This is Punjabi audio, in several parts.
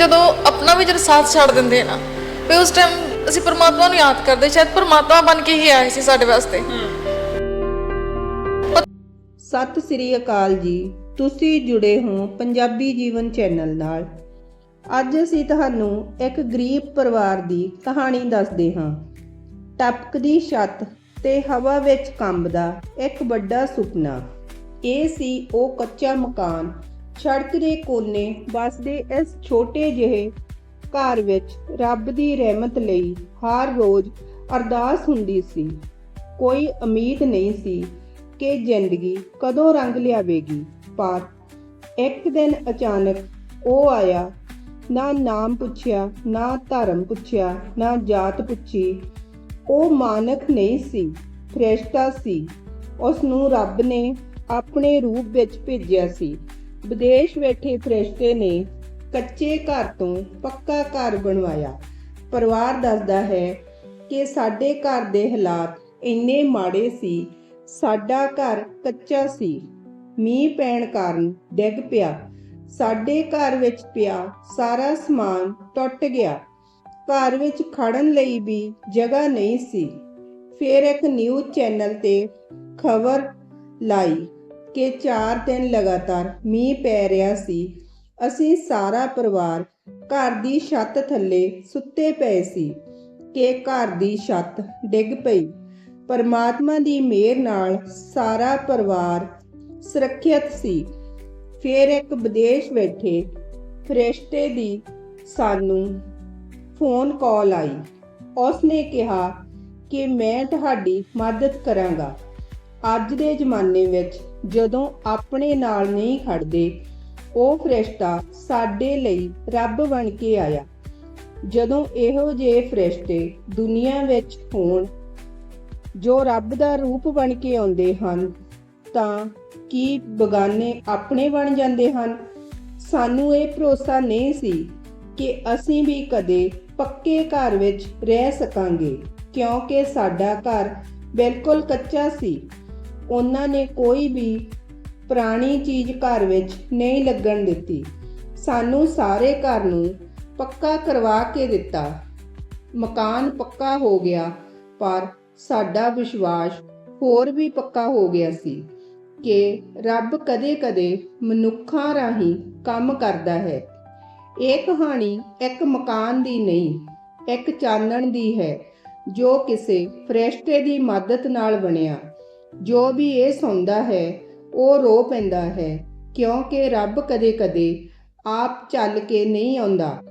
ਜਦੋਂ ਆਪਣਾ ਵੀ ਜਦ ਸਾਥ ਛੱਡ ਦਿੰਦੇ ਆ ਨਾ ਤੇ ਉਸ ਟਾਈਮ ਅਸੀਂ ਪਰਮਾਤਮਾ ਨੂੰ ਯਾਦ ਕਰਦੇ, ਸ਼ਾਇਦ ਪਰਮਾਤਮਾ ਬਣ ਕੇ ਹੀ ਆਏ ਸੀ ਸਾਡੇ ਵਾਸਤੇ। ਸਤਿ ਸ੍ਰੀ ਅਕਾਲ ਜੀ। ਤੁਸੀਂ ਜੁੜੇ ਹੋ ਪੰਜਾਬੀ ਜੀਵਨ ਚੈਨਲ ਨਾਲ। ਅੱਜ ਅਸੀਂ ਤੁਹਾਨੂੰ ਇੱਕ ਗਰੀਬ ਪਰਿਵਾਰ ਦੀ ਕਹਾਣੀ ਦੱਸਦੇ ਹਾਂ। ਟਪਕਦੀ ਛੱਤ ਤੇ ਹਵਾ ਵਿੱਚ ਕੰਬਦਾ ਇੱਕ ਵੱਡਾ ਸੁਪਨਾ। ਇਹ ਸੀ ਉਹ ਕੱਚਾ ਮਕਾਨ ਸੜਕ ਦੇ ਕੋਨੇ ਵਸਦੇ ਇਸ ਛੋਟੇ ਜਿਹੇ ਘਰ ਵਿੱਚ ਰੱਬ ਦੀ ਰਹਿਮਤ ਲਈ ਹਰ ਰੋਜ਼ ਅਰਦਾਸ ਹੁੰਦੀ ਸੀ। ਕੋਈ ਉਮੀਦ ਨਹੀਂ ਸੀ ਕਿ ਜ਼ਿੰਦਗੀ ਕਦੋਂ ਰੰਗ ਲਿਆਵੇਗੀ, ਪਰ ਇੱਕ ਦਿਨ ਅਚਾਨਕ ਉਹ ਆਇਆ, ਨਾ ਨਾਮ ਪੁੱਛਿਆ, ਨਾ ਧਰਮ ਪੁੱਛਿਆ, ਨਾ ਜਾਤ ਪੁੱਛੀ। ਉਹ ਮਾਨਕ ਨਹੀਂ ਸੀ, ਫਰਿਸ਼ਤਾ ਸੀ। ਉਸ ਨੂੰ ਰੱਬ ਨੇ ਆਪਣੇ ਰੂਪ ਵਿੱਚ ਭੇਜਿਆ ਸੀ। ਵਿਦੇਸ਼ ਬੈਠੇ ਫਰਿਸ਼ਤੇ ਨੇ ਕੱਚੇ ਘਰ ਤੋਂ ਪੱਕਾ ਘਰ ਬਣਵਾਇਆ। ਪਰਿਵਾਰ ਦੱਸਦਾ ਹੈ ਕਿ ਸਾਡੇ ਘਰ ਦੇ ਹਾਲਾਤ ਇੰਨੇ ਮਾੜੇ ਸੀ, ਸਾਡਾ ਘਰ ਕੱਚਾ ਸੀ। ਮੀਂਹ ਪੈਣ ਕਾਰਨ ਡਿੱਗ ਪਿਆ। ਸਾਡੇ ਘਰ ਵਿੱਚ ਪਿਆ ਸਾਰਾ ਸਮਾਨ ਟੁੱਟ ਗਿਆ। ਘਰ ਵਿੱਚ ਖੜਨ ਲਈ ਵੀ ਜਗ੍ਹਾ ਨਹੀਂ ਸੀ। ਫਿਰ ਇੱਕ ਨਿਊਜ਼ ਚੈਨਲ ਤੇ ਖਬਰ ਲਾਈ ਕਿ 4 ਦਿਨ ਲਗਾਤਾਰ ਮੀਂਹ ਪੈ ਰਿਹਾ ਸੀ। ਅਸੀਂ ਸਾਰਾ ਪਰਿਵਾਰ ਘਰ ਦੀ ਛੱਤ ਥੱਲੇ ਸੁੱਤੇ ਪਏ ਸੀ ਕਿ ਘਰ ਦੀ ਛੱਤ ਡਿੱਗ ਪਈ। ਪਰਮਾਤਮਾ ਦੀ ਮਿਹਰ ਨਾਲ ਸਾਰਾ ਪਰਿਵਾਰ ਸੁਰੱਖਿਅਤ ਸੀ। ਫਿਰ ਇੱਕ ਵਿਦੇਸ਼ ਬੈਠੇ ਫਰਿਸ਼ਤੇ ਦੀ ਸਾਨੂੰ ਫੋਨ ਕਾਲ ਆਈ। ਉਸਨੇ ਕਿਹਾ ਕਿ ਮੈਂ ਤੁਹਾਡੀ ਮਦਦ ਕਰਾਂਗਾ। ਅੱਜ ਦੇ ਜ਼ਮਾਨੇ ਵਿੱਚ ਜਦੋਂ ਆਪਣੇ ਨਾਲ ਨਹੀਂ ਖੜਦੇ, ਉਹ ਫਰਿਸ਼ਤਾ ਸਾਡੇ ਲਈ ਰੱਬ ਬਣ ਕੇ ਆਇਆ। ਜਦੋਂ ਇਹੋ ਜਿਹੇ ਫਰਿਸ਼ਤੇ ਦੁਨੀਆ ਵਿੱਚ ਹੋਣ, ਜੋ ਰੱਬ ਦਾ ਰੂਪ ਬਣ ਕੇ ਆਉਂਦੇ ਹਨ, ਤਾਂ ਕੀ ਬਗਾਨੇ ਆਪਣੇ ਬਣ ਜਾਂਦੇ ਹਨ? ਸਾਨੂੰ ਇਹ ਭਰੋਸਾ ਨਹੀਂ ਸੀ ਕਿ ਅਸੀਂ ਵੀ ਕਦੇ ਪੱਕੇ ਘਰ ਵਿੱਚ ਰਹਿ ਸਕਾਂਗੇ, ਕਿਉਂਕਿ ਸਾਡਾ ਘਰ ਬਿਲਕੁਲ ਕੱਚਾ ਸੀ। ਉਹਨਾਂ ਨੇ ਕੋਈ ਵੀ ਪੁਰਾਣੀ ਚੀਜ਼ ਘਰ ਵਿੱਚ ਨਹੀਂ ਲੱਗਣ ਦਿੱਤੀ। ਸਾਨੂੰ ਸਾਰੇ ਘਰ ਨੂੰ ਪੱਕਾ ਕਰਵਾ ਕੇ ਦਿੱਤਾ। ਮਕਾਨ ਪੱਕਾ ਹੋ ਗਿਆ, ਪਰ ਸਾਡਾ ਵਿਸ਼ਵਾਸ ਹੋਰ ਵੀ ਪੱਕਾ ਹੋ ਗਿਆ ਸੀ ਕਿ ਰੱਬ ਕਦੇ-ਕਦੇ ਮਨੁੱਖਾਂ ਰਾਹੀਂ ਕੰਮ ਕਰਦਾ ਹੈ। ਇਹ ਕਹਾਣੀ ਇੱਕ ਮਕਾਨ ਦੀ ਨਹੀਂ, ਇੱਕ ਚਾਨਣ ਦੀ ਹੈ, ਜੋ ਕਿਸੇ ਫਰਿਸ਼ਤੇ ਦੀ ਮਦਦ ਨਾਲ ਬਣਿਆ। ਜੋ ਵੀ ਇਹ ਸੌਂਦਾ ਹੈ, ਉਹ ਰੋ ਪੈਂਦਾ ਹੈ, ਕਿਉਂਕਿ ਰੱਬ ਕਦੇ-ਕਦੇ ਆਪ ਚੱਲ ਕੇ ਨਹੀਂ ਆਉਂਦਾ।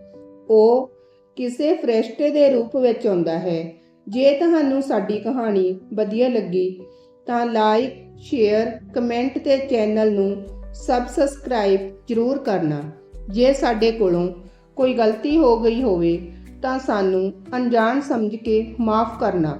ਉਹ ਕਿਸੇ ਫਰਿਸ਼ਤੇ ਦੇ ਰੂਪ ਵਿੱਚ ਆਉਂਦਾ ਹੈ। ਜੇ ਤੁਹਾਨੂੰ ਸਾਡੀ ਕਹਾਣੀ ਵਧੀਆ ਲੱਗੀ, ਤਾਂ ਲਾਈਕ ਸ਼ੇਅਰ ਕਮੈਂਟ ਤੇ ਚੈਨਲ ਨੂੰ ਸਬਸਕ੍ਰਾਈਬ ਜ਼ਰੂਰ ਕਰਨਾ। ਜੇ ਸਾਡੇ ਕੋਲੋਂ ਕੋਈ ਗਲਤੀ ਹੋ ਗਈ ਹੋਵੇ, ਤਾਂ ਸਾਨੂੰ ਅਣਜਾਣ ਸਮਝ ਕੇ ਮਾਫ ਕਰਨਾ।